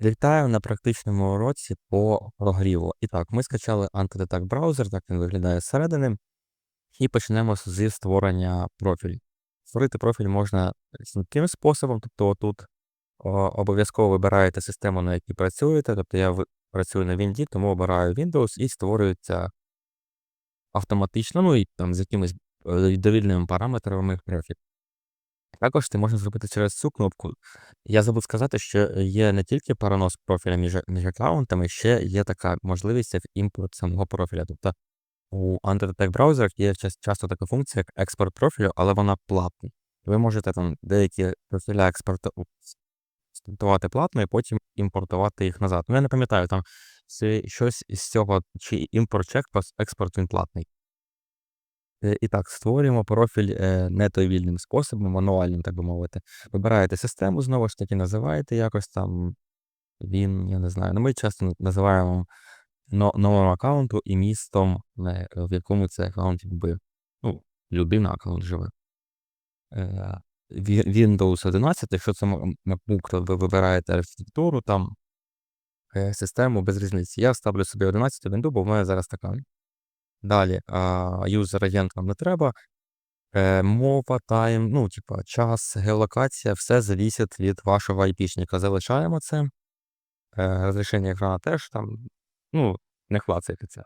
Вітаю на практичному уроці по прогріву. І так, ми скачали Antidetect браузер, так він виглядає зсередини. І почнемо зі створення профілю. Створити профіль можна таким способом, тобто отут обов'язково вибираєте систему, на якій працюєте. Тобто я працюю на Windows, тому обираю Windows і створюється автоматично, ну і там з якимись е, довільними параметрами профіль. Також це можна зробити через цю кнопку. Я забув сказати, що є не тільки перенос профіля між між аккаунтами, ще є така можливість як імпорт самого профіля. Тобто у Undertech браузерах є часто така функція, як експорт профілю, але вона платна. Ви можете там деякі профіля експортувати платно і потім імпортувати їх назад. Ну, я не пам'ятаю, там щось з цього, чи імпорт чек, експорт він платний. Е, і так, створюємо профіль е, не той вільним способом, мануальним, так би мовити. Вибираєте систему, знову ж таки, називаєте якось там він, я не знаю. Ну, ми часто називаємо новим аккаунту і містом, е, в якому цей аккаунт якби, ну, людина аккаунт живе. Windows 11, якщо це MacBook, ви вибираєте архітектуру, там систему без різниці. Я ставлю собі 11 Windows, бо в мене зараз така. Далі, юзер агент нам не треба. Е, мова, тайм, ну, типа, час, геолокація, все залежить від вашого айпішника. Залишаємо це. Е, розрішення екрана теж там, ну, не це.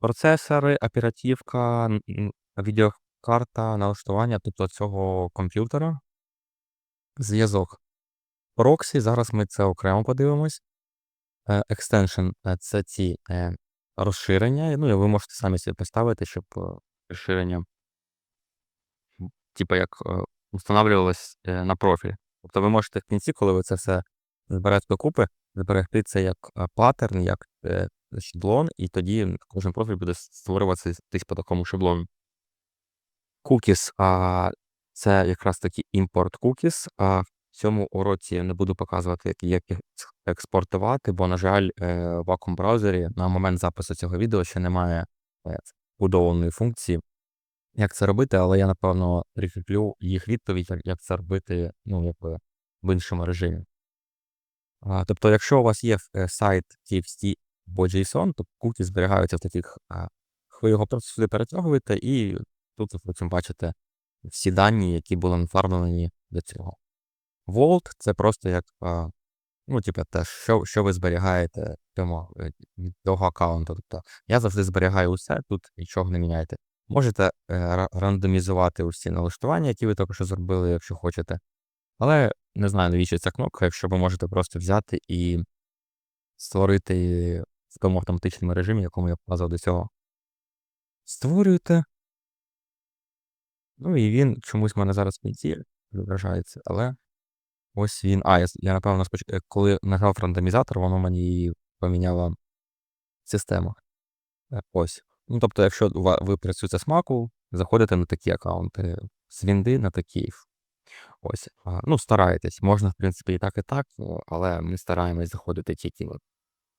Процесори, оперативка, відеокарта, налаштування, тобто цього комп'ютера. Зв'язок. Проксі, зараз ми це окремо подивимось. Е, екстеншн це ці розширення. Ну, і ви можете самі собі поставити, щоб розширення, типу, як встановлювалось на профіль. Тобто ви можете в кінці, коли ви це все зберете докупи, зберегти це як паттерн, як шаблон, і тоді кожен профіль буде створюватися десь по такому шаблону. Cookies, а це якраз таки імпорт cookies. А цьому уроці я не буду показувати, як їх експортувати, бо, на жаль, е, в вакуум браузері на момент запису цього відео ще немає е, будованої функції, як це робити, але я, напевно, прикріплю їх відповідь, як це робити ну, якби в іншому режимі. Тобто, якщо у вас є е, сайт TXT або JSON, то куки зберігаються в таких, ви його просто сюди перетягуєте, і тут ви потім бачите всі дані, які були нафармлені до цього. Vault — це просто як Ну, типу, те, що що ви зберігаєте тому, е, від того аккаунту. Тобто я завжди зберігаю усе, тут нічого не міняйте. Можете е, рандомізувати усі налаштування, які ви що зробили, якщо хочете. Але не знаю, навіщо ця кнопка, якщо ви можете просто взяти і створити в тому автоматичному режимі, якому я показував до цього. Створюєте. Ну і він чомусь в мене зараз в кінці відображається, але Ось він. А, я, я напевно, споч... Е, коли нажав рандомізатор, воно мені поміняло систему. Е, ось. Ну, тобто, якщо ви працюєте з Mac, заходите на такі аккаунти, з Вінди на такі. Ось. Ну, старайтесь. Можна, в принципі, і так, і так, але ми стараємось заходити тільки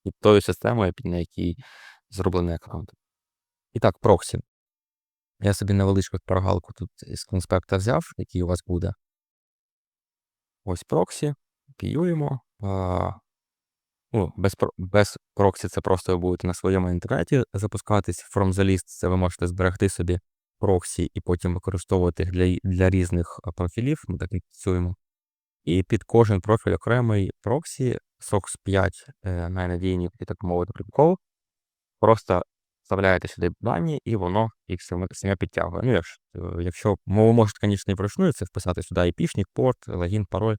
під тою системою, на якій зроблений аккаунт. І так, проксі. Я собі невеличку прогалку тут із конспекта взяв, який у вас буде. Ось проксі, піюємо. ну, Без без проксі це просто ви будете на своєму інтернеті запускатись. From the list це ви можете зберегти собі проксі і потім використовувати для для різних профілів. Ми так і. І під кожен профіль окремий проксі, SOX 5 е, найнадійні, так мовити, прикол. Просто вставляєте сюди дані, і воно їх саме підтягує. Ну, якщо, е, якщо ви можете, звісно, і вручну це вписати сюди іпішник, порт, логін, пароль.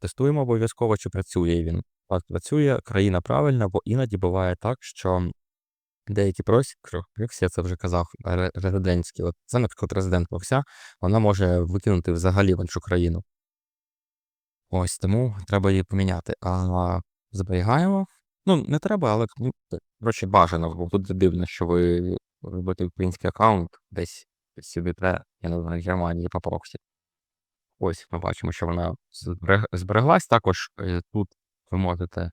Тестуємо обов'язково, чи працює він. Так, працює, країна правильна, бо іноді буває так, що деякі просять, я це вже казав, резидентські. От це, наприклад, резидент Прокся, вона може викинути взагалі в іншу країну. Ось тому треба її поміняти. А зберігаємо. Ну, не треба, але ну, коротше, бажано, бо буде дивно, що ви робите український аккаунт десь сидите, я не знаю, в Германії по проксі. Ось ми бачимо, що вона збереглась. Також е, тут ви можете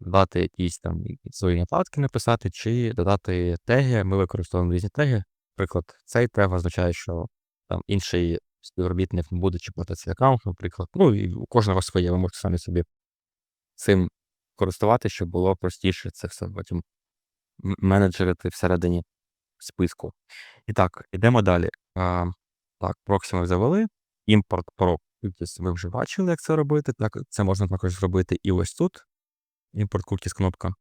додати якісь там свої нотатки написати, чи додати теги. Ми використовуємо різні теги. Наприклад, цей тег означає, що там інший співробітник не буде чіпати цей аккаунт, наприклад. Ну і у кожного своє, ви можете самі собі цим користуватися, щоб було простіше це все потім менеджерити всередині списку. І так, ідемо далі. А, так, проксі ми завели. Імпорт cookies ви вже бачили, як це робити. Так, це можна також зробити і ось тут. Імпорт cookies кнопка.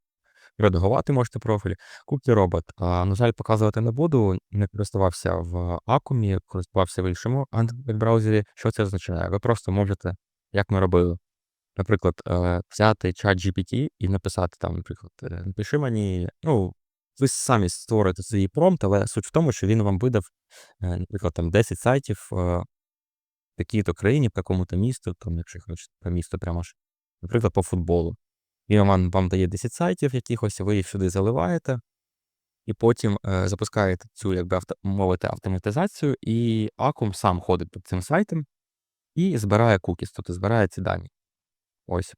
Редагувати можете профіль. Cookie. А, на жаль, показувати не буду. Не користувався в Acum, користувався в іншому браузері. Що це означає? Ви просто можете, як ми робили, наприклад, е, взяти чат GPT і написати там, наприклад, е, напиши мені, ну, ви самі створите свій промпт, але суть в тому, що він вам видав, е, наприклад, там 10 сайтів в такій-то країні, в такому-то місту, там, якщо хочете про місто прямо ж, наприклад, по футболу. Він вам, вам дає 10 сайтів якихось, ви їх сюди заливаєте, і потім е, запускаєте цю, як би авто, мовити, автоматизацію, і Acum сам ходить під цим сайтом і збирає кукіс, тобто збирає ці дані. Ось.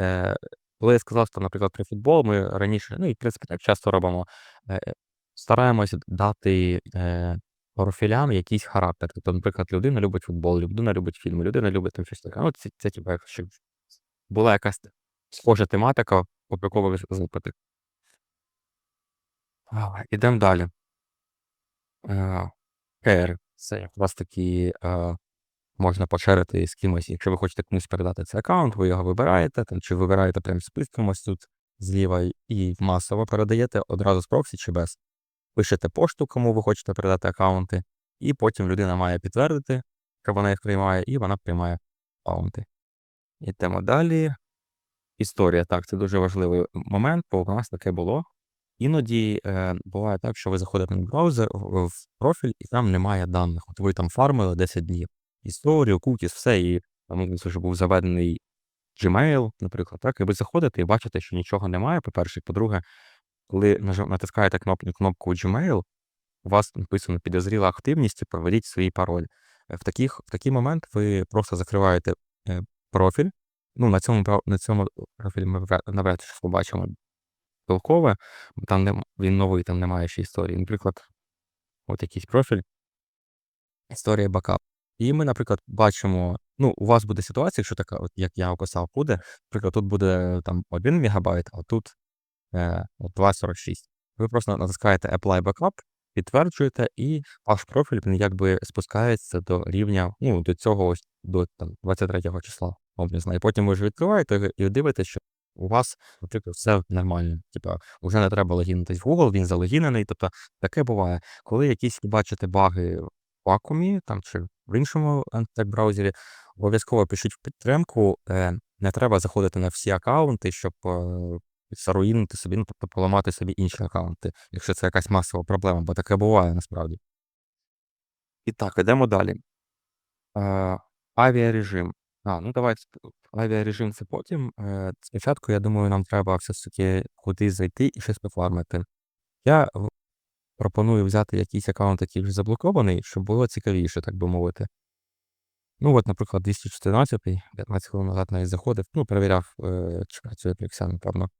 Е, коли я сказав, що, наприклад, про футбол, ми раніше, ну і в принципі так часто робимо, е, стараємось дати е, профілям якийсь характер. Тобто, наприклад, людина любить футбол, людина любить фільми, людина любить там щось таке. Ну, це, це типу, щоб була якась схожа тематика, ви запити. Ідемо далі. Care. Це якраз таки е, можна пошерити з кимось. Якщо ви хочете комусь передати цей аккаунт, ви його вибираєте, там, чи вибираєте прям списком ось тут зліва і масово передаєте одразу з проксі чи без. Пишете пошту, кому ви хочете передати аккаунти, і потім людина має підтвердити, що вона їх приймає, і вона приймає аккаунти. Йдемо далі. Історія. Так, це дуже важливий момент, бо у нас таке було. Іноді е, буває так, що ви заходите на браузер в профіль, і там немає даних. От ви там фармили 10 днів. Історію, кукіс, все, і там вже був заведений Gmail, наприклад, так, і ви заходите і бачите, що нічого немає. По-перше, по-друге, коли натискаєте кнопку, кнопку Gmail, у вас написано підозріла активність, і проведіть свій пароль. Е, В, таких, в такий момент ви просто закриваєте е, профіль. Ну, на цьому, на цьому профілі ми навряд чи побачимо толкове, бо там нем- він новий, там немає ще історії. Наприклад, от якийсь профіль, історія бакап. І ми, наприклад, бачимо, ну, у вас буде ситуація, якщо така, от як я описав, буде, наприклад, тут буде там 1 мегабайт, а тут е, 2,46. Ви просто натискаєте Apply Backup, підтверджуєте, і ваш профіль він якби спускається до рівня, ну, до цього ось до там 23 числа, образно. І потім ви вже відкриваєте і дивитесь, що у вас, наприклад, все нормально. Типа, вже не треба логінитись в Google, він залогінений. Тобто таке буває, коли якісь бачите баги вакуумі там чи в іншому антитек-браузері, обов'язково пишіть в підтримку. Е, не треба заходити на всі аккаунти, щоб е, заруїнити собі, ну, тобто поламати собі інші аккаунти, якщо це якась масова проблема, бо таке буває насправді. І так, ідемо далі. Е, авіарежим. А, ну давайте авіарежим це потім. Е, спочатку, я думаю, нам треба все ж таки кудись зайти і щось пофармити. Я пропоную взяти якийсь аккаунт, який вже заблокований, щоб було цікавіше, так би мовити. Ну, от, наприклад, 214 15 хвилин назад навіть заходив, ну, перевіряв, е, чи працює Pixel, напевно.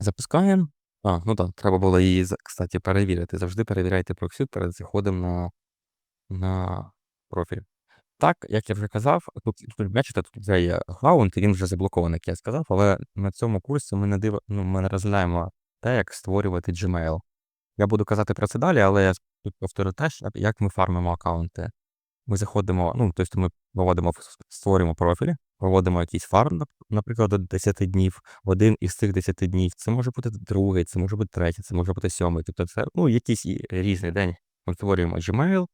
Запускаємо. А, ну так, треба було її, кстати, перевірити. Завжди перевіряйте проксі перед заходом на, на профіль. Так, як я вже казав, тут, тут бачите, тут вже є аккаунт, і він вже заблокований, як я сказав, але на цьому курсі ми не див... ну, ми не розглядаємо те, як створювати Gmail. Я буду казати про це далі, але я тут повторю теж, як ми фармимо аккаунти. Ми заходимо, ну, тобто ми проводимо, створюємо профіль, проводимо якийсь фарм, наприклад, до 10 днів. Один із цих 10 днів це може бути другий, це може бути третій, це може бути сьомий. Тобто це ну, якийсь різний день. Ми створюємо Gmail,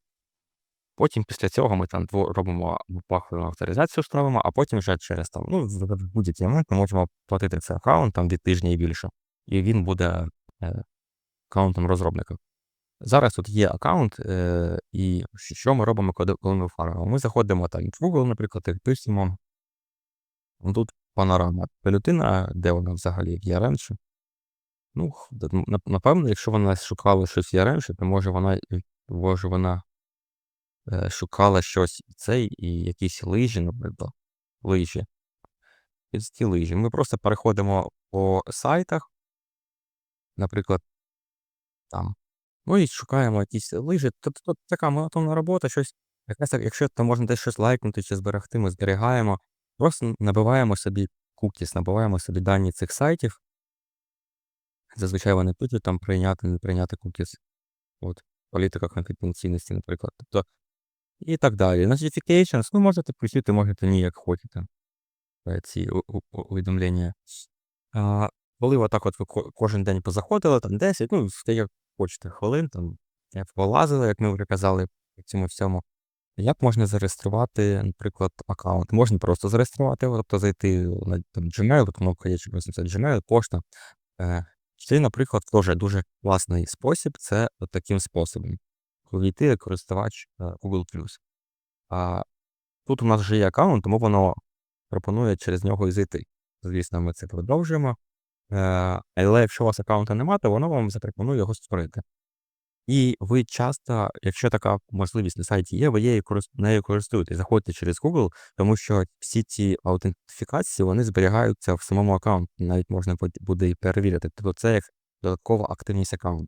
Потім після цього ми там робимо пахову авторизацію ставимо, а потім вже через там, ну, в будь-який момент ми можемо платити цей аккаунт там від тижня і більше. І він буде е, аккаунтом розробника. Зараз тут є аккаунт, е, і що ми робимо, коли, ми фармимо? Ми заходимо там в Google, наприклад, і пишемо. Тут панорама пелютина, де вона взагалі є раніше. Ну, напевно, якщо вона шукала щось є раніше, то може вона, може вона е, шукала щось цей і якісь лижі, наприклад, лижі. Ці лижі. Ми просто переходимо по сайтах, наприклад, там. Ну і шукаємо якісь лижі. Тобто така монотонна робота, щось. Так- якщо там можна десь щось лайкнути чи зберегти, ми зберігаємо. Просто набиваємо собі cookies, набиваємо собі дані цих сайтів. Зазвичай вони пишуть там прийняти, не прийняти cookies. От, політика конфіденційності, наприклад. Тобто, і так далі. Notifications, ну, можете включити, можете ні, як хочете. Ці увідомлення. А, коли отак от ви кожен день позаходили, там 10, ну, як хочете, хвилин, там, як полазили, як ми вже казали, по цьому всьому. Як можна зареєструвати, наприклад, аккаунт? Можна просто зареєструвати, тобто зайти на там, Gmail, кнопка є, просто це Gmail, пошта. Е, Чи, наприклад, теж дуже класний спосіб це от таким способом. Коли йти користувач е, Google+. А тут у нас вже є аккаунт, тому воно пропонує через нього і зайти. Звісно, ми це продовжуємо. Е, Але якщо у вас аккаунта немає, то воно вам запропонує його створити. І ви часто, якщо така можливість на сайті є, ви її нею користуєтесь. Заходьте через Google, тому що всі ці аутентифікації вони зберігаються в самому аккаунті. Навіть можна буде- і перевірити. Тобто це як додаткова активність аккаунту.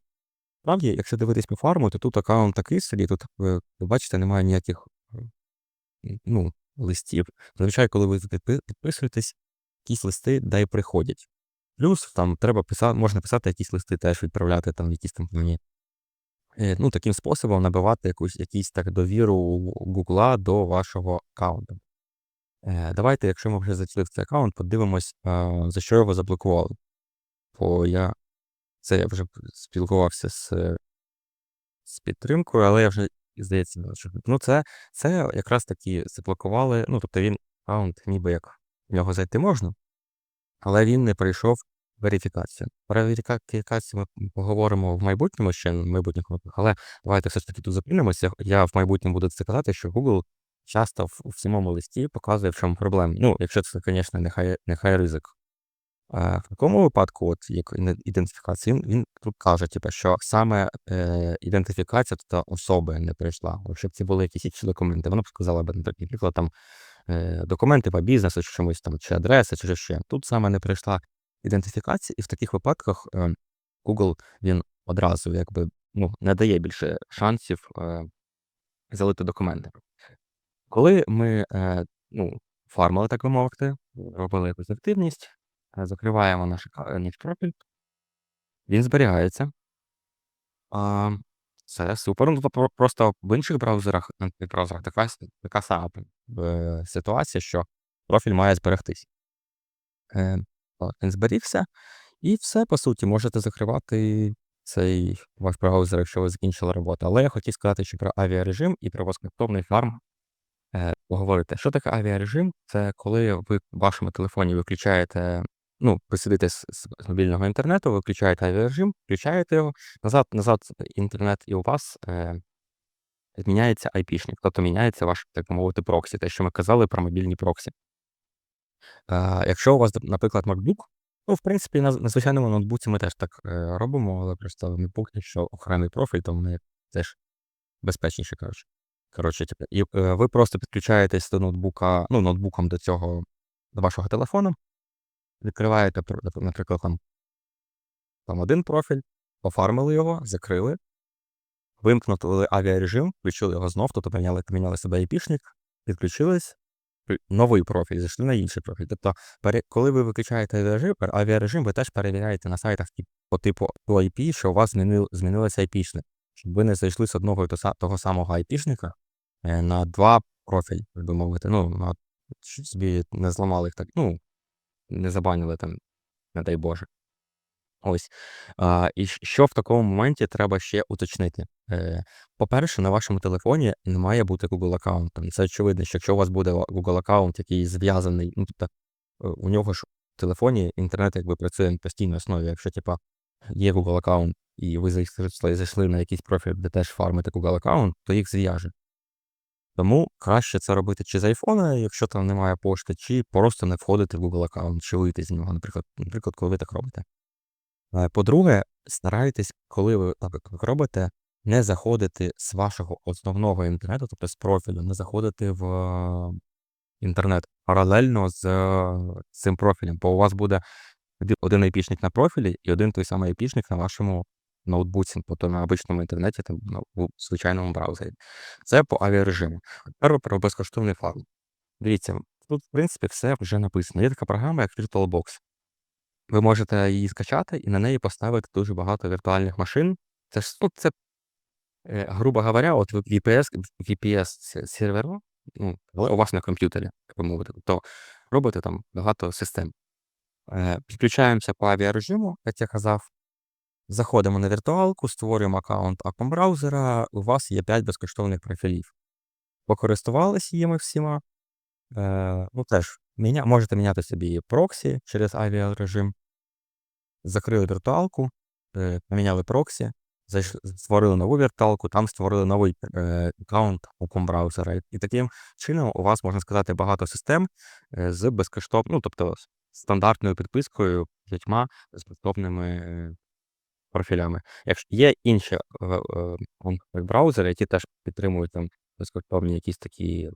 Справді, якщо дивитись по фарму, то тут аккаунт такий собі, тут ви, ви бачите, немає ніяких е, ну, листів. Зазвичай, коли ви підпи- підписуєтесь, якісь листи да й приходять. Плюс там треба писати, можна писати якісь листи, теж відправляти там якісь там певні Е, ну, таким способом набивати якусь якийсь так довіру Гугла до вашого аккаунту. Е, давайте, якщо ми вже зайшли в цей аккаунт, подивимось, за що його заблокували. Бо я це я вже спілкувався з, з підтримкою, але я вже, здається, що ну, це, це якраз таки заблокували. Ну, тобто він аккаунт, ніби як в нього зайти можна, але він не пройшов верифікацію. Про верифікацію ми поговоримо в майбутньому ще в майбутніх роках, але давайте все ж таки тут зупинимося. Я в майбутньому буду це казати, що Google часто в, самому листі показує, в чому проблема. Ну, якщо це, звісно, нехай, нехай ризик. А в такому випадку, от як ідентифікація, він, він тут каже, типу, що саме е, ідентифікація тобто особи не прийшла. Якщо б це були якісь інші документи, вона б сказала б, наприклад, там документи по бізнесу, чи чомусь там, чи адреса, чи ще. Тут саме не прийшла ідентифікація, і в таких випадках е, Google він одразу якби ну, не дає більше шансів е, залити документи. Коли ми е, ну, фармили, так би мовити, робили якусь активність, е, закриваємо наш, наш профіль, він зберігається. А, це супер. Ну, тобто просто в інших браузерах, тих браузерах така, така сама е, ситуація, що профіль має зберегтись. Е, він зберігся, і все, по суті, можете закривати цей ваш браузер, якщо ви закінчили роботу. Але я хотів сказати ще про авіарежим і про безкоштовний фарм е, поговорити. Що таке авіарежим? Це коли ви в вашому телефоні виключаєте, ну, ви сидите з, з мобільного інтернету, ви включаєте авіарежим, включаєте його, назад, назад інтернет, і у вас е, зміняється IP-шник, тобто міняється ваш, так мовити, проксі, те, що ми казали про мобільні проксі. Е, якщо у вас, наприклад, MacBook, ну, в принципі, на, на звичайному ноутбуці ми теж так е, робимо, але просто в MacBook, якщо окремий профіль, то вони теж безпечніше, коротше. Коротше, типу, і е, ви просто підключаєтесь до ноутбука, ну, ноутбуком до цього, до вашого телефону, відкриваєте, наприклад, там, там один профіль, пофармили його, закрили, вимкнули авіарежим, включили його знов, тобто поміняли, поміняли себе IP-шник, підключились, новий профіль, зайшли на інший профіль. Тобто, коли ви виключаєте авіарежим, ви теж перевіряєте на сайтах по типу IP, що у вас змінив, змінилося IP-шник. Щоб ви не зайшли з одного і то того самого IP-шника е, на два профілі, би мовити. Ну, на, собі не зламали їх так, ну, не забанили там, не дай Боже. Ось. А, і що в такому моменті треба ще уточнити? Е, по-перше, на вашому телефоні не має бути Google аккаунту. Це очевидно, що якщо у вас буде Google аккаунт, який зв'язаний, ну тобто е, у нього ж в телефоні інтернет якби працює на постійній основі. Якщо типа є Google аккаунт, і ви зайшли, зайшли на якийсь профіль, де теж фармите Google аккаунт, то їх зв'яже. Тому краще це робити чи з айфона, якщо там немає пошти, чи просто не входити в Google аккаунт, чи вийти з нього, наприклад, наприклад, коли ви так робите. Е, По-друге, старайтесь, коли ви так робите, не заходити з вашого основного інтернету, тобто з профілю, не заходити в е, інтернет паралельно з е, цим профілем, бо у вас буде один IP-шник на профілі і один той самий IP-шник на вашому ноутбуці, тобто на обичному інтернеті, там, ну, у звичайному браузері. Це по авіарежиму. Тепер про безкоштовний фарм. Дивіться, тут, в принципі, все вже написано. Є така програма, як VirtualBox. Ви можете її скачати і на неї поставити дуже багато віртуальних машин. Це ж ну, це, е, грубо говоря, от VPS, VPS се- ну, але у вас на комп'ютері, як би мовити, то робите там багато систем. Е, Підключаємося по авіарежиму, як я казав. Заходимо на віртуалку, створюємо аккаунт Acom браузера. У вас є 5 безкоштовних профілів. Покористувалися їми всіма. Е, ну, теж міня... можете міняти собі проксі через авіарежим. Закрили віртуалку, е, поміняли проксі, створили нову віртуалку, там створили новий е, аккаунт Acom браузера. І таким чином у вас, можна сказати, багато систем е, з безкоштовною, ну, тобто стандартною підпискою, п'ятьма безкоштовними е, профілями. Якщо є інші е, е, браузери, які теж підтримують там безкоштовні якісь такі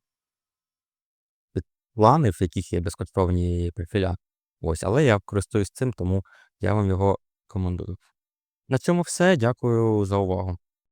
плани, в яких є безкоштовні профіля. Ось, але я користуюсь цим, тому я вам його рекомендую. На цьому все. Дякую за увагу.